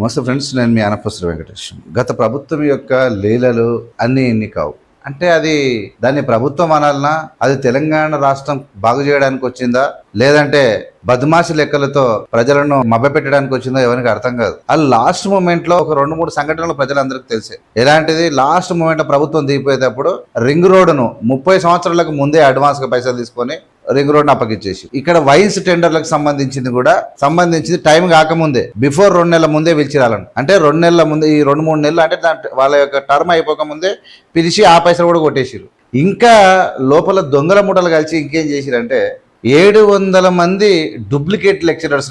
నమస్తే ఫ్రెండ్స్ నేను మీ అనపసర వెంకటేశం. గత ప్రభుత్వం యొక్క లీలలు అన్నీ ఇన్ని కావు. అంటే అది దాన్ని ప్రభుత్వం అనాలనా? అది తెలంగాణ రాష్ట్రం బాగు చేయడానికి వచ్చిందా? లేదంటే బద్మాషి లెక్కలతో ప్రజలను మభ్యపెట్టడానికి వచ్చిందో ఎవరికి అర్థం కాదు. ఆ లాస్ట్ మూమెంట్లో ఒక రెండు మూడు సంఘటనలు ప్రజలందరికీ తెలిసే. ఎలాంటిది? లాస్ట్ మూమెంట్లో ప్రభుత్వం దిగిపోయేటప్పుడు రింగ్ రోడ్డును ముప్పై సంవత్సరాలకు ముందే అడ్వాన్స్గా పైసలు తీసుకొని రింగ్ రోడ్ అప్పగించేసి. ఇక్కడ వైన్స్ టెండర్లకు సంబంధించింది కూడా సంబంధించింది టైం కాకముందే బిఫోర్ రెండు నెలల ముందే పిలిచిరాలను. అంటే రెండు నెలల ముందే ఈ రెండు మూడు నెలలు అంటే దాని వాళ్ళ యొక్క టర్మ్ అయిపోక ముందే పిలిచి ఆ పైసలు కూడా కొట్టేసిరు ఇంకా లోపల దొంగల ముఠలు కలిసి ఇంకేం చేసిరంటే ఏడు వందల మంది డూప్లికేట్ లెక్చరర్స్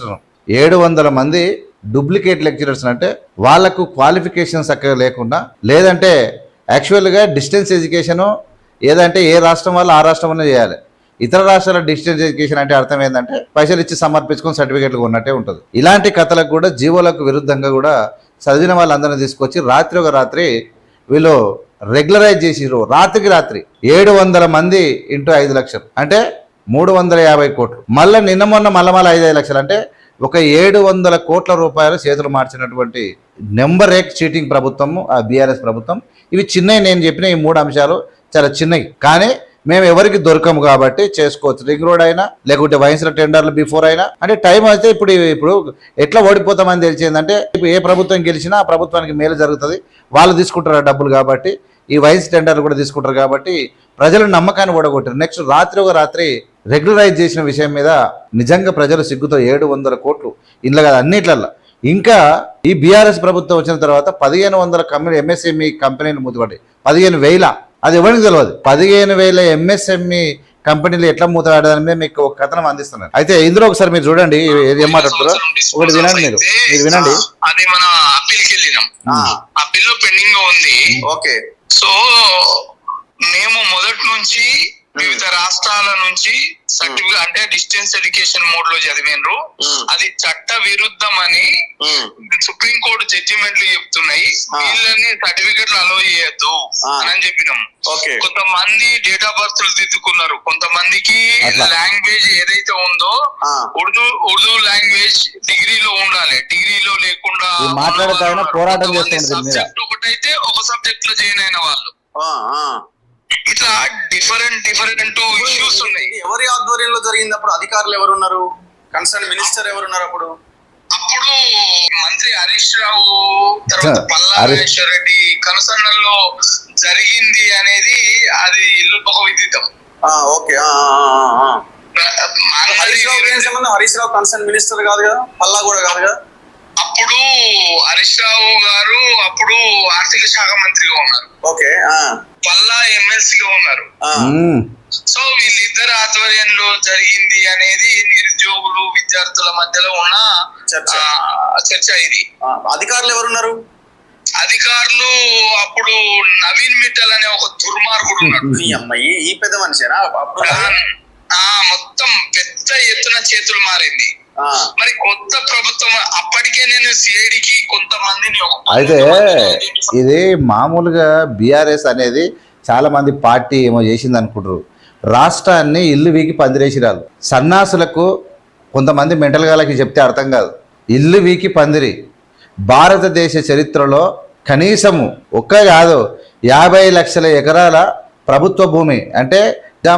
ఏడు వందల మంది డూప్లికేట్ లెక్చరర్స్ అంటే వాళ్ళకు క్వాలిఫికేషన్స్ చక్కగా లేకుండా లేదంటే యాక్చువల్గా డిస్టెన్స్ ఎడ్యుకేషను ఏదంటే ఏ రాష్ట్రం వాళ్ళు ఆ రాష్ట్రంలోనే చేయాలి. ఇతర రాష్ట్రాల డిజిటల్ ఎడ్యుకేషన్ అంటే అర్థం ఏంటంటే పైసలు ఇచ్చి సమర్పించుకుని సర్టిఫికేట్లు ఉన్నట్టే ఉంటుంది. ఇలాంటి కథలకు కూడా జీవోలకు విరుద్ధంగా కూడా చదివిన వాళ్ళందరినీ తీసుకొచ్చి రాత్రి ఒక రాత్రి వీళ్ళు రెగ్యులరైజ్ చేసిరు రాత్రికి రాత్రి ఏడు వందల మంది ఇంటూ ఐదు లక్షలు. అంటే మూడు వందల యాభై కోట్లు. మళ్ళీ నిన్న మొన్న మళ్ళీ మళ్ళీ ఐదు ఐదు లక్షలు. అంటే ఒక ఏడు వందల కోట్ల రూపాయలు చేతులు మార్చినటువంటి నెంబర్ ఎక్ చీటింగ్ ప్రభుత్వము ఆ బీఆర్ఎస్ ప్రభుత్వం. ఇవి చిన్నవి నేను చెప్పిన ఈ మూడు అంశాలు చాలా చిన్నవి. కానీ మేము ఎవరికి దొరకము కాబట్టి చేసుకోవచ్చు. రింగ్ రోడ్ అయినా లేకుంటే వహించిన టెండర్లు బిఫోర్ అయినా. అంటే టైం అయితే ఇప్పుడు ఇప్పుడు ఎట్లా ఓడిపోతామని తెలిసిందంటే ఇప్పుడు ఏ ప్రభుత్వం గెలిచినా ఆ ప్రభుత్వానికి మేలు జరుగుతుంది. వాళ్ళు తీసుకుంటారు డబ్బులు కాబట్టి ఈ వయసు టెండర్లు కూడా తీసుకుంటారు కాబట్టి ప్రజల నమ్మకాన్ని ఓడగొట్టారు. నెక్స్ట్ రాత్రి ఒక రాత్రి రెగ్యులరైజ్ చేసిన విషయం మీద నిజంగా ప్రజలు సిగ్గుతో ఏడు వందల కోట్లు ఇంట్లో కాదు అన్నిట్లల్లో. ఇంకా ఈ బీఆర్ఎస్ ప్రభుత్వం వచ్చిన తర్వాత పదిహేను వందల కంపెనీ ఎంఎస్ఎంఈ కంపెనీలు మూతపడ్డాయి. పదిహేను వేల అది ఎవరికి తెలియదు పదిహేను వేల ఎంఎస్ఎంఈ కంపెనీలు ఎట్లా మూతపడ్డారని మీద మీకు ఒక కథనం అందిస్తున్నాను అయితే ఇందులో ఒకసారి మీరు చూడండి ఏది ఏం మాట్లాడుతారో ఒకటి వినండి మీరు. మీరు వినండి. అది మన అప్పీల్కి వెళ్ళినాం ఆ బిల్లు పెండింగ్లో ఉంది. ఓకే. సో మేము మొదటి నుంచి వివిధ రాష్ట్రాల నుంచి సర్టిఫికేట్ అంటే డిస్టెన్స్ ఎడ్యుకేషన్ మోడ్లో చదివిండ్రు. Hmm. అది చట్ట విరుద్ధం అని సుప్రీం కోర్టు జడ్జిమెంట్లు చెప్తున్నాయి. Ah. వీళ్ళని సర్టిఫికెట్లు అలో చేయొద్దు Ah. అని చెప్పినాం. కొంతమంది డేట్ ఆఫ్ బర్త్ దిద్దుకున్నారు. కొంతమందికి. లాంగ్వేజ్ ఏదైతే ఉందో ఉర్దూ ఉర్దూ లాంగ్వేజ్ డిగ్రీలో ఉండాలి. డిగ్రీలో లేకుండా పోరాటం ఒకటైతే ఒక సబ్జెక్ట్లో జాయిన్ అయిన వాళ్ళు. ఇట్లా డిఫరెంట్ డిఫరెంట్ ఇష్యూస్ ఉన్నాయి. ఎవరి ఆధ్వర్యంలో జరిగింది అప్పుడు? అధికారులు ఎవరు ఉన్నారు కన్సర్న్ మినిస్టర్ ఎవరున్నారు అప్పుడు? అప్పుడు మంత్రి హరీష్ రావు తర్వాత సార్, పల్లా హరీష్- రాజేశ్వర రెడ్డి కనుసన్నల్లో జరిగింది అనేది అది ఇల్లు ఒక విదితం ఆ, ఓకే. హరీష్ రావు సంబంధం? హరీష్ రావు కన్సర్న్ మినిస్టర్ కాదు కదా? పల్లా కూడా కాదు కదా అప్పుడు హరీష్ రావు గారు అప్పుడు ఆర్థిక శాఖ మంత్రిగా ఉన్నారు. ఓకే ఆ, పల్లా ఎమ్మెల్సీగా ఉన్నారు. సో వీళ్ళిద్దరు ఆధ్వర్యంలో జరిగింది అనేది నిరుద్యోగులు విద్యార్థుల మధ్యలో ఉన్న చర్చ. ఇది. అధికారులు ఎవరున్నారు? అధికారులు అప్పుడు నవీన్ మిట్టల్ అనే ఒక దుర్మార్గుడు ఉన్నాడు. ఈ అమ్మాయి ఈ పెద్ద మనిషేనా? అప్పుడు ఆ మొత్తం పెద్ద ఎత్తున చేతులు మారింది. మరి కొత్త ప్రభుత్వం అప్పటికే నేను సిఐడికి కొంతమందిని అయితే ఇది మామూలుగా బీఆర్ఎస్ అనేది చాలా మంది పార్టీ ఏమో చేసింది అనుకుంటారు. రాష్ట్రాన్ని ఇల్లు వీకి పందిరేసిరాలు సన్నాసులకు కొంతమంది మెంటల్ గాలకి చెప్తే అర్థం కాదు. ఇల్లు వీకి పందిరి. భారతదేశ చరిత్రలో కనీసము ఒక్క కాదు యాభై లక్షల ఎకరాల ప్రభుత్వ భూమి అంటే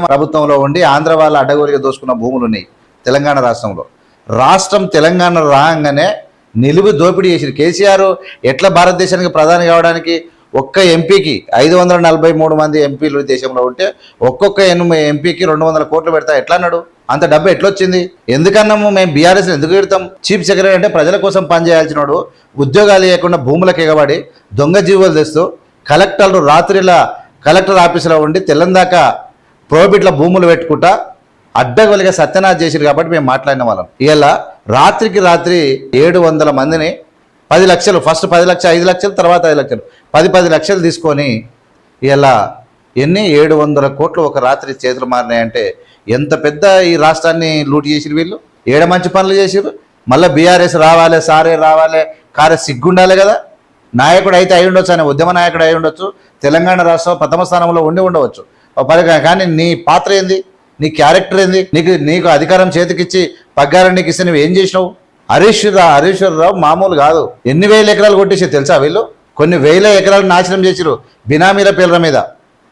ప్రభుత్వంలో ఉండి ఆంధ్ర వాళ్ళ అడ్డగోలుగా దోసుకున్న భూములు ఉన్నాయి తెలంగాణ రాష్ట్రంలో. రాష్ట్రం తెలంగాణ రాగానే నిలువు దోపిడీ చేసిన కేసీఆర్ ఎట్లా భారతదేశానికి ప్రధాని కావడానికి ఒక్క ఎంపీకి ఐదు వందల నలభై మూడు మంది ఎంపీలు దేశంలో ఉంటే ఒక్కొక్క ఎనిమిది ఎంపీకి రెండు వందల కోట్లు పెడతా ఎట్లా అన్నాడు? అంత డబ్బు ఎట్లొచ్చింది? ఎందుకన్నాము మేము బీఆర్ఎస్ ఎందుకు పెడతాం? చీఫ్ సెక్రటరీ అంటే ప్రజల కోసం పనిచేయాల్సినోడు ఉద్యోగాలు లేకుండా భూములకు ఎగబడి దొంగ జీవులు తెస్తూ కలెక్టర్లు రాత్రిలా కలెక్టర్ ఆఫీసులో ఉండి తెల్లందాకా ప్రోబిట్ల భూములు పెట్టుకుంటా అడ్డగోలుగా సత్యనాథ్ చేసిరు కాబట్టి మేము మాట్లాడిన వాళ్ళం. ఇలా రాత్రికి రాత్రి ఏడు వందల మందిని పది లక్షలు ఫస్ట్ పది లక్షలు ఐదు లక్షలు తర్వాత ఐదు లక్షలు పది పది లక్షలు తీసుకొని ఇలా ఎన్ని ఏడు వందల కోట్లు ఒక రాత్రి చేతులు మారినాయంటే ఎంత పెద్ద ఈ రాష్ట్రాన్ని లూటు చేసిరు వీళ్ళు? ఏడ మంచి పనులు చేసిరు మళ్ళీ బీఆర్ఎస్ రావాలి సారే రావాలి కారే సిగ్గుండాలి కదా? నాయకుడు అయితే అయి ఉండొచ్చు ఆయన ఉద్యమ నాయకుడు అయి ఉండొచ్చు తెలంగాణ రాష్ట్రం ప్రథమ స్థానంలో ఉండి ఉండవచ్చు. ఓ కానీ నీ పాత్ర ఏంది? నీ క్యారెక్టర్ ఏంది? నీకు నీకు అధికారం చేతికిచ్చి పగ్గారం నీకు ఇస్తే నువ్వు ఏం చేసినావు? హరీష్ రా హరీశ్వరరావు మామూలు కాదు. ఎన్ని వేల ఎకరాలు కొట్టేసి తెలుసా వీళ్ళు? కొన్ని వేల ఎకరాలు నాశనం చేసిరు బినామీల పేర్ల మీద.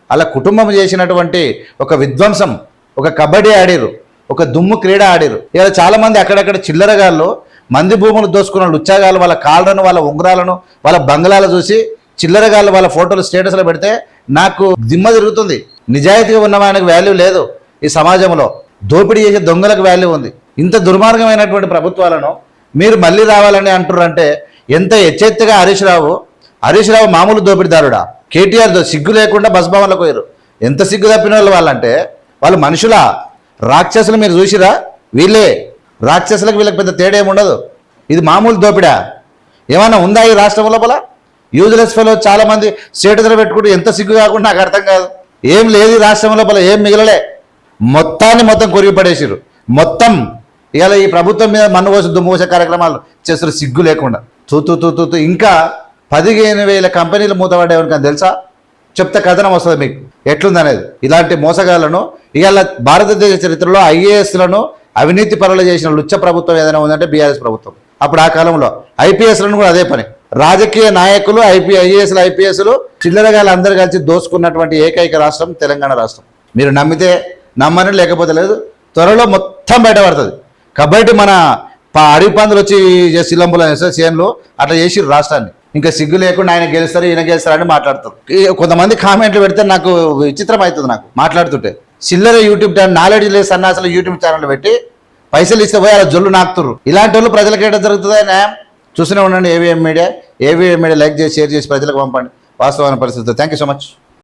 అలా కుటుంబం చేసినటువంటి ఒక విధ్వంసం ఒక కబడ్డీ ఆడారు ఒక దుమ్ము క్రీడ ఆడిరు ఇలా చాలామంది అక్కడక్కడ చిల్లరగాళ్ళు మంది భూములు దోసుకున్న లుచ్చాగాళ్ళు వాళ్ళ కాళ్ళను వాళ్ళ ఉంగరాలను వాళ్ళ బంగ్లాలు చూసి చిల్లరగాళ్ళు వాళ్ళ ఫోటోలు స్టేటస్లో పెడితే నాకు దిమ్మ తిరుగుతుంది. నిజాయితీగా ఉన్న ఆయనకు వాల్యూ లేదు. ఈ సమాజంలో దోపిడీ చేసే దొంగలకు వాల్యూ ఉంది. ఇంత దుర్మార్గమైనటువంటి ప్రభుత్వాలను మీరు మళ్ళీ రావాలని అంటున్నారంటే ఎంత ఎచ్చెత్తగా హరీష్ రావు హరీష్ రావు మామూలు దోపిడీదారుడా? కేటీఆర్ సిగ్గు లేకుండా బస్ భవన్లకు పోయారు ఎంత సిగ్గు తప్పిన వాళ్ళు వాళ్ళంటే వాళ్ళు మనుషులా? రాక్షసులు మీరు చూసిరా వీళ్ళే. రాక్షసులకు వీళ్ళకి పెద్ద తేడా ఏమి ఉండదు. ఇది మామూలు దోపిడా? ఏమన్నా ఉందా ఈ రాష్ట్రం లోపల? యూజ్లెస్ ఫెలో చాలామంది స్టేటస్లో పెట్టుకుంటూ ఎంత సిగ్గు కాకుండా నాకు అర్థం కాదు. ఏం లేదు ఈ రాష్ట్రం లోపల ఏం మిగలలే. మొత్తాన్ని మొత్తం కొరిగి పడేసారు మొత్తం ఇవాళ ఈ ప్రభుత్వం మీద మన్ను కోసి కార్యక్రమాలు చేస్తారు సిగ్గు లేకుండా. తూతూ తూతూ తూ ఇంకా పదిహేను వేల కంపెనీలు మూతపడ్డాయని కానీ తెలుసా? చెప్తే కథనం వస్తుంది మీకు. ఎట్లుంది అనేది ఇలాంటి మోసగాళ్ళను ఇవాళ భారతదేశ చరిత్రలో ఐఏఎస్లను అవినీతి పరులు చేసిన లుచ్చ ప్రభుత్వం ఏదైనా ఉందంటే బీఆర్ఎస్ ప్రభుత్వం. అప్పుడు ఆ కాలంలో ఐపీఎస్లను కూడా అదే పని. రాజకీయ నాయకులు ఐపీ ఐఏఎస్లు ఐపీఎస్లు చిల్లరగాళ్ళు అందరూ కలిసి దోసుకున్నటువంటి ఏకైక రాష్ట్రం తెలంగాణ రాష్ట్రం. మీరు నమ్మితే నమ్మని లేకపోతే లేదు. త్వరలో మొత్తం బయటపడుతుంది. కాబట్టి మన పా అరిపందులు వచ్చి సిలంబులు సీఎంలు అట్లా చేసి రాష్ట్రాన్ని. ఇంకా సిగ్గు లేకుండా ఆయన గెలుస్తారు ఈయన గెలుస్తారు అని మాట్లాడతారు. కొంతమంది కామెంట్లు పెడితే నాకు విచిత్రం అవుతుంది నాకు మాట్లాడుతుంటే. చిల్లర యూట్యూబ్ ఛానల్ నాలెడ్జ్ లేదు సన్నాసులు యూట్యూబ్ ఛానల్ పెట్టి పైసలు ఇస్తే పోయి అలా జొల్లు నాకుతురు ఇలాంటి వాళ్ళు ప్రజలకు ఏటో జరుగుతుందా న్యాయం చూస్తూనే ఉండండి AVM media AVM media like చేసి షేర్ చేసి ప్రజలకు పంపండి. వాస్తవమైన పరిస్థితి. Thank you so much